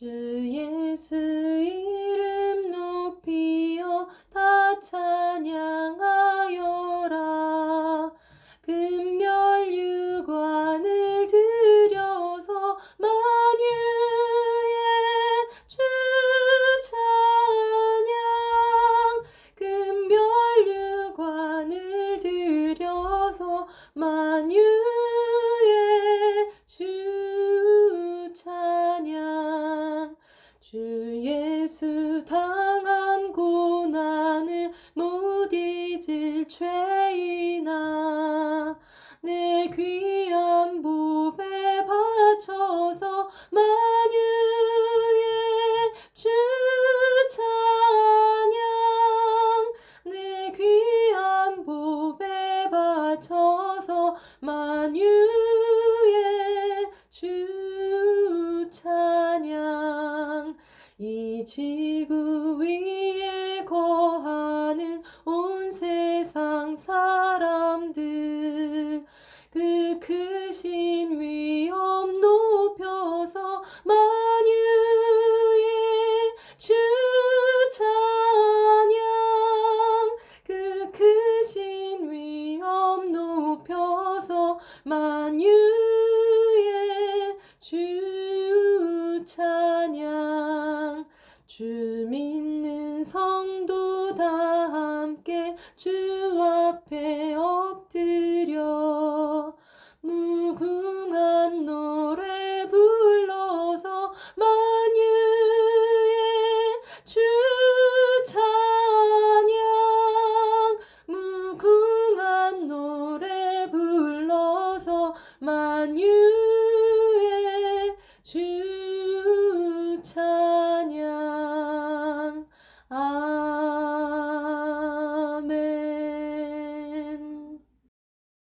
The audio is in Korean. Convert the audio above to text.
주 예수 이름 높이어 다 찬양하여라. 금멸유관을 들여서 만유의 주 찬양. 금멸유관을 들여서 만유 주 예수 당한 고난을 못 잊을 죄인아 내 귀한 보배 바쳐서 만유의 주 찬양 내 귀한 보배 바쳐서 만유 이 지구 위에 거하는 온 세상 사람들 그 크신 위엄 높여서 만유의 주 찬양 그 크신 위엄 높여서 만유의 주 찬양 주 믿는 성도 다 함께 주 앞에 엎드려 무궁한 노래 불러서 만유의 주 찬양. 무궁한 노래 불러서 만유